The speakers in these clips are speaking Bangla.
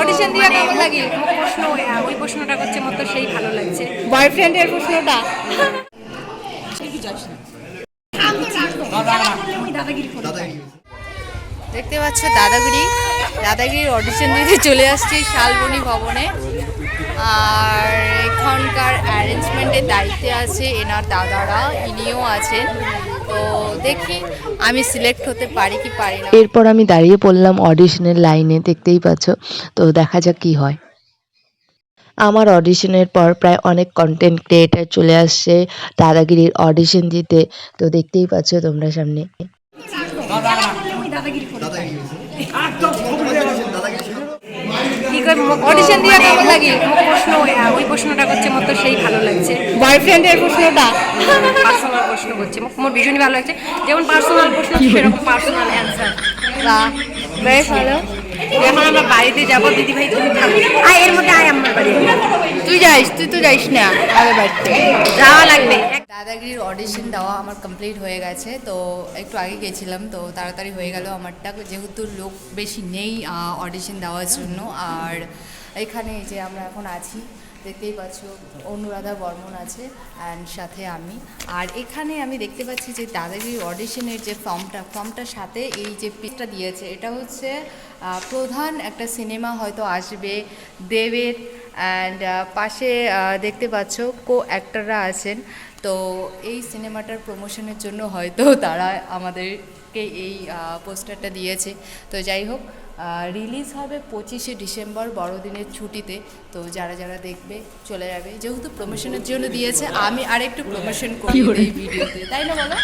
অডিশন দিয়ে কেমন লাগে? প্রশ্ন ওই প্রশ্নটা করছে মতো সেই ভালো লাগছে। বয়ফ্রেন্ডের প্রশ্নটা? দেখতে পাচ্ছ দাদাগিরি। দাদাগিরির অডিশন দিতে চলে আসছি শালবনি ভবনে। অ্যারেঞ্জমেন্টের দায়িত্বে আছে এনার দাদারা ইনিও আছেন। তো দেখি আমি সিলেক্ট হতে পারি কি পারি না। এরপর আমি দাঁড়িয়ে পড়লাম অডিশনের লাইনে দেখতেই পাচ্ছ। তো দেখা যাক কি হয়। আমার অডিশনের পর প্রায় অনেক কন্টেন্ট ক্রিয়েটার চলে আসছে দাদাগিরির অডিশন দিতে। তো দেখতেই পাচ্ছ তোমরা সামনে। অডিশন দিয়ে কেমন লাগে? প্রশ্ন ওই প্রশ্নটা করছে মতো সেই ভালো লাগছে। বয়ফ্রেন্ডের প্রশ্নটা? পার্সোনাল প্রশ্ন করছে আমার ভীষণই ভালো লাগছে। যেমন পার্সোনাল প্রশ্ন সেরকম পার্সোনাল অ্যান্সার বা বেশ ভালো। এখন আমরা বাড়িতে যাব দিদি ভাই তুমি থাকো। আয় এর মধ্যে আয় আমার বাড়ি। তুই যাইস, তুই তো যাইস না আমাদের বাড়িতে। যাওয়া লাগবে। দাদাগিরির অডিশন দেওয়া আমার কমপ্লিট হয়ে গেছে, তো একটু আগে গেছিলাম, তো তাড়াতাড়ি হয়ে গেল আমারটা। যেহেতু লোক বেশি নেই অডিশন দেওয়ার জন্য। আর এখানে যে আমরা এখন আছি, দেখতেই পাচ্ছ, অনুরাধা বর্মন আছে অ্যান্ড সাথে আমি। আর এখানে আমি দেখতে পাচ্ছি যে দাদাগিরি অডিশনের যে ফর্মটা, ফর্মটার সাথে এই যে পিসটা দিয়েছে, এটা হচ্ছে প্রধান একটা সিনেমা হয়তো আসবে, দেবের অ্যান্ড পাশে দেখতে পাচ্ছ কো অ্যাক্টাররা আছেন। তো এই সিনেমাটার প্রমোশনের জন্য হয়তো তারা আমাদেরকে এই পোস্টারটা দিয়েছে। তো যাই হোক রিলিজ হবে পঁচিশে ডিসেম্বর বড়দিনের ছুটিতে। তো যারা যারা দেখবে চলে যাবে। যেহেতু প্রমোশনের জন্য দিয়েছে আমি আরেকটু প্রমোশন করি এই ভিডিওতে। তাই না বলো?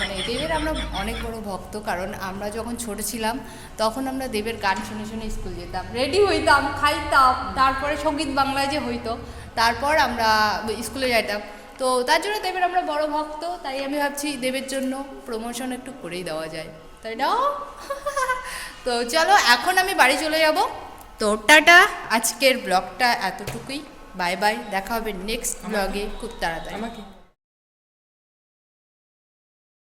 মানে দেবের আমরা অনেক বড় ভক্ত, কারণ আমরা যখন ছোট ছিলাম, তখন আমরা দেবের গান শুনে শুনে স্কুল যেতাম। রেডি হইতাম, খাইতাম, তারপরে সংগীত বাংলায় যে হইতো, তারপর আমরা স্কুলে যেতাম তো তার জন্য দেবের আমরা বড় ভক্ত, তাই আমি ভাবছি দেবের জন্য প্রমোশন একটু করেই দেওয়া যায়। তাই না? তো চলো, এখন আমি বাড়ি চলে যাব। তো টাটা, আজকের ব্লগটা এতটুকুই। বাই বাই, দেখা হবে নেক্সট ব্লগে খুব তাড়াতাড়ি।